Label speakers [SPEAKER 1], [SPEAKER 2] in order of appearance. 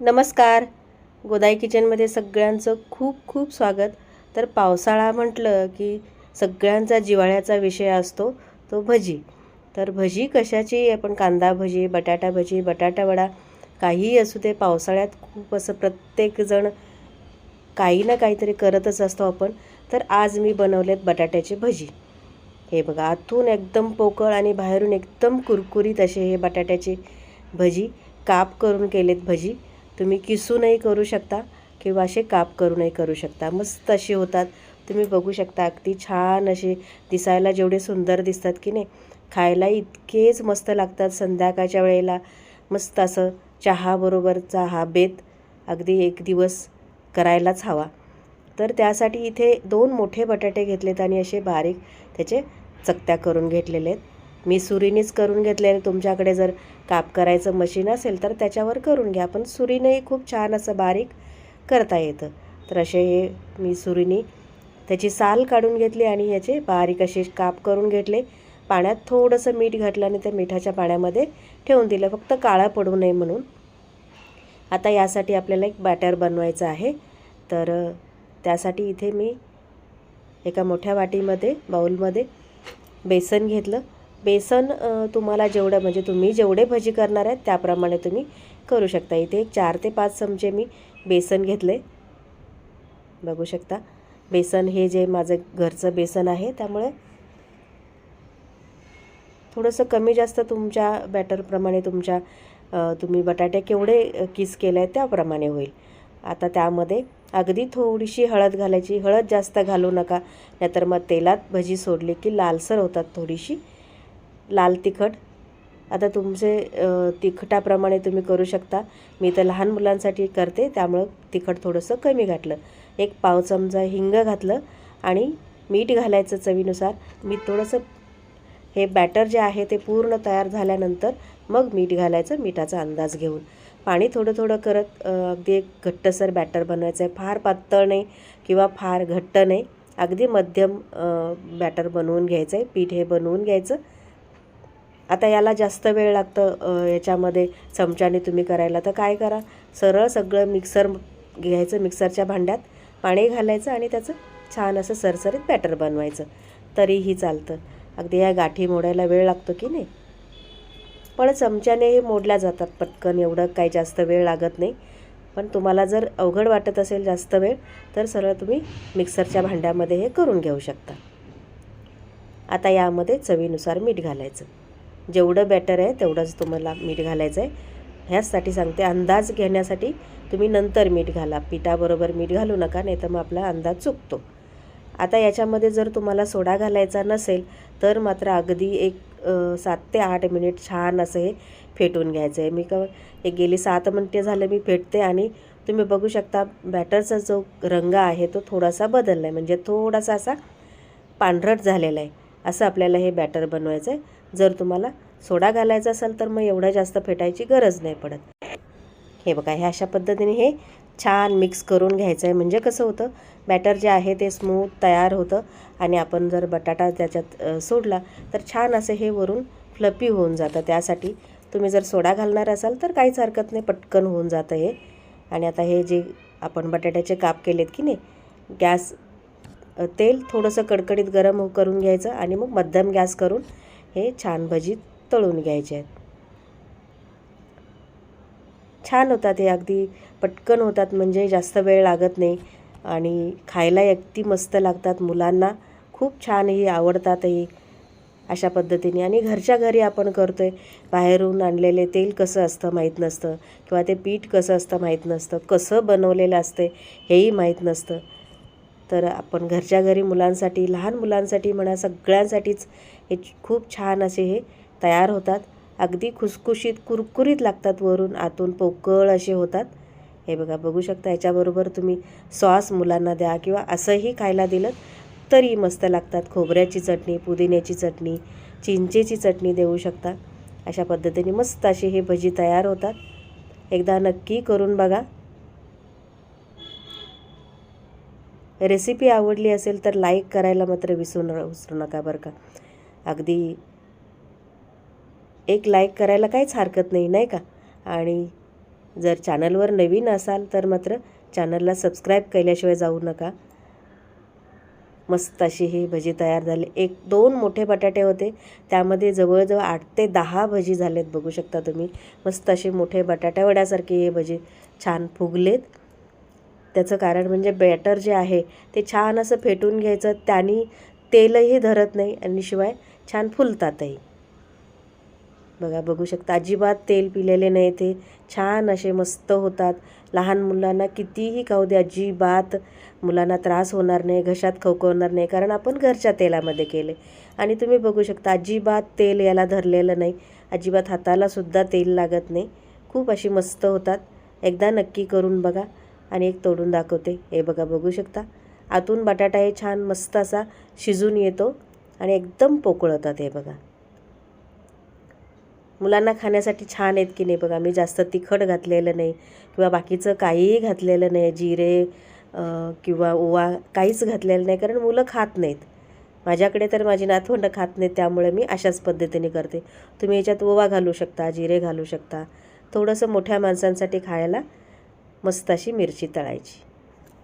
[SPEAKER 1] नमस्कार. गोदाई किचनमध्ये सगळ्यांचं खूप खूप स्वागत. तर पावसाळा म्हटलं की सगळ्यांचा जिवाळ्याचा विषय असतो तो भजी. तर भजी कशाची? आपण कांदा भजी बटाटा भजी बटाटा वडा काहीही असू दे पावसाळ्यात खूप असं प्रत्येकजण काही ना काहीतरी करतच असतो आपण. तर आज मी बनवलेत बटाट्याची भजी. हे बघा आतून एकदम पोकळ आणि बाहेरून एकदम कुरकुरीत असे हे बटाट्याचे भजी. काप करून केलेत भजी. तुम्ही किसूनही करू शकता किंवा असे काप करूनही करू शकता. मस्त असे होतात. तुम्ही बघू शकता अगदी छान असे दिसायला जेवढे सुंदर दिसतात की नाही. खायला इतकेच मस्त लागतात संध्याकाळच्या वेळेला. मस्त असं चहाबरोबरचा हा बेत अगदी एक दिवस करायलाच हवा. तर त्यासाठी इथे दोन मोठे बटाटे घेतलेत आणि असे बारीक त्याचे चकत्या करून घेतलेले आहेत. मी सुरीनेच करून घेतलेले तुमच्याकडे जर काप करायचं मशीन असेल तर त्याच्यावर करून घ्या. पण सुरीनेही खूप छान असं बारीक करता येतं. तर असे हे मी सुरीने त्याची साल काढून घेतली आणि याचे बारीक असे काप करून घेतले. पाण्यात थोडंसं मीठ घातलं आणि त्या मिठाच्या पाण्यामध्ये ठेवून दिलं. फक्त काळा पडू नये म्हणून. आता यासाठी आपल्याला एक बॅटर बनवायचं आहे. तर त्यासाठी इथे मी एका मोठ्या वाटीमध्ये बाऊलमध्ये बेसन घेतलं. बेसन तुम्हाला जेवढं म्हणजे तुम्ही जेवढे भजी करणार आहेत त्याप्रमाणे तुम्ही करू शकता. इथे एक चार ते पाच चमचे मी बेसन घेतले. बघू शकता. बेसन हे जे माझं घरचं बेसन आहे त्यामुळे थोडंसं कमी जास्त तुमच्या बॅटरप्रमाणे तुमच्या तुम्ही बटाटे केवढे किस केले आहेत त्याप्रमाणे होईल. आता त्यामध्ये अगदी थोडीशी हळद घालायची. हळद जास्त घालू नका. नाहीतर मग तेलात भजी सोडली की लालसर होतात थोडीशी. लाल तिखट. आता तुमचे तिखटाप्रमाणे तुम्ही करू शकता. मी तर लहान मुलांसाठी करते त्यामुळं तिखट थोडंसं कमी घातलं. एक पाव चमचा हिंग घातलं आणि मीठ घालायचं चवीनुसार. मी थोडंसं हे बॅटर जे आहे ते पूर्ण तयार झाल्यानंतर मग मीठ घालायचं मिठाचा अंदाज घेऊन. पाणी थोडं थोडं करत अगदी एक घट्टसर बॅटर बनवायचं आहे. फार पातळ नाही किंवा फार घट्ट नाही. अगदी मध्यम बॅटर बनवून घ्यायचं आहे. पीठ हे बनवून घ्यायचं. आता याला जास्त वेळ लागतं याच्यामध्ये चमच्याने तुम्ही करायला. तर काय करा सरळ सगळं मिक्सर घ्यायचं मिक्सरच्या भांड्यात पाणी घालायचं आणि त्याचं छान असं सरसरीत बॅटर बनवायचं. तरीही चालतं. अगदी या गाठी मोडायला वेळ लागतो की नाही? पण चमच्याने हे मोडल्या जातात पटकन एवढं काही जास्त वेळ लागत नाही. पण तुम्हाला जर अवघड वाटत असेल जास्त वेळ तर सरळ तुम्ही मिक्सरच्या भांड्यामध्ये हे करून घेऊ शकता. आता यामध्ये चवीनुसार मीठ घालायचं. जेवढं बॅटर आहे तेवढंच तुम्हाला मीठ घालायचं आहे. ह्याचसाठी सांगते अंदाज घेण्यासाठी तुम्ही नंतर मीठ घाला. पिठाबरोबर मीठ घालू नका नाही तर मग आपला अंदाज चुकतो. आता याच्यामध्ये जर तुम्हाला सोडा घालायचा नसेल तर मात्र अगदी एक सात ते आठ मिनिट छान असं हे फेटून घ्यायचं आहे. मी क एक गेली सात मिनटे झालं मी फेटते आणि तुम्ही बघू शकता बॅटरचा जो रंग आहे तो थोडासा बदलला आहे म्हणजे थोडासा असा पांढरट झालेला आहे. असं आपल्याला हे बॅटर बनवायचं आहे. जर तुम्हाला सोडा घालायचा असेल तर मग एवढं जास्त फेटायची गरज नाही पडत. हे बघा ह्या अशा पद्धतीने हे छान मिक्स करून घ्यायचं आहे म्हणजे कसं होतं बॅटर जे आहे ते स्मूथ तयार होतं आणि आपण जर बटाटा त्याच्यात सोडला तर छान असं हे वरून फ्लपी होऊन जातं. त्यासाठी तुम्ही जर सोडा घालणार असाल तर काहीच हरकत नाही पटकन होऊन जातं हे. आणि आता हे जे आपण बटाट्याचे काप केलेत की नाही गॅस तेल थोडंसं कडकडीत गरम करून घ्यायचं आणि मग मध्यम गॅस करून हे छान भजी तळून घ्यायचे. आहेत छान होतात हे अगदी पटकन होतात म्हणजे जास्त वेळ लागत नाही आणि खायला अगदी मस्त लागतात. मुलांना खूप छानही आवडतातही अशा पद्धतीने. आणि घरच्या घरी आपण करतो आहे बाहेरून आणलेले तेल कसं असतं माहीत नसतं किंवा ते पीठ कसं असतं माहीत नसतं कसं बनवलेलं असतं हेही माहीत नसतं. तर आपण घरच्या घरी मुलांसाठी लहान मुलांसाठी म्हणा सगळ्यांसाठीच हे खूप छान असे हे तयार होतात. अगदी खुसखुशीत कुरकुरीत लागतात वरून आतून पोकळ असे होतात. हे बघा बघू शकता याच्याबरोबर तुम्ही सॉस मुलांना द्या किंवा असंही खायला दिलं तरी मस्त लागतात. खोबऱ्याची चटणी पुदिन्याची चटणी चिंचेची चटणी देऊ शकता. अशा पद्धतीने मस्त अशी हे भजी तयार होतात. एकदा नक्की करून बघा. रेसिपी आवडली असेल तर लाईक करायला मात्र विसरू न विसरू नका बरं का. अगदी एक लाईक करायला काहीच हरकत नाही नाही का? आणि जर चॅनलवर नवीन असाल तर मात्र चॅनलला सबस्क्राईब केल्याशिवाय जाऊ नका. मस्त अशी ही भजी तयार झाली. एक दोन मोठे बटाटे होते. त्यामध्ये जवळजवळ आठ ते दहा भजी झालेत बघू शकता तुम्ही. मस्त असे मोठे बटाट्यावड्यासारखे हे भजी छान फुगलेत. त्याचं कारण म्हणजे बॅटर जे आहे ते छान असं फेटून घ्यायचं त्यानी तेलही धरत नाही आणि शिवाय छान फुलतातही. बघा बघू शकता अजिबात तेल पिलेले नाही ते. छान असे मस्त होतात. लहान मुलांना कितीही खाऊ दे अजिबात मुलांना त्रास होणार नाही घशात खवखवणार नाही कारण आपण घरच्या तेलामध्ये केले. आणि तुम्ही बघू शकता अजिबात तेल याला धरलेलं नाही. अजिबात हातालासुद्धा तेल लागत नाही. खूप अशी मस्त होतात. एकदा नक्की करून बघा. आणि एक तोडून दाखवते. हे बघा बघू शकता? आतून बटाटा हे छान मस्त असा शिजून येतो आणि एकदम पोकळतात हे बघा. मुलांना खाण्यासाठी छान आहेत की नाही बघा? मी जास्त तिखट घातलेलं नाही किंवा बाकीचं काहीही घातलेलं नाही. जिरे किंवा ओवा काहीच घातलेलं नाही कारण मुलं खात नाहीत. माझ्याकडे तर माझी नातवंड खात नाहीत त्यामुळे मी अशाच पद्धतीने करते. तुम्ही याच्यात ओवा घालू शकता जिरे घालू शकता. थोडंसं मोठ्या माणसांसाठी खायला मस्त अशी मिरची तळायची.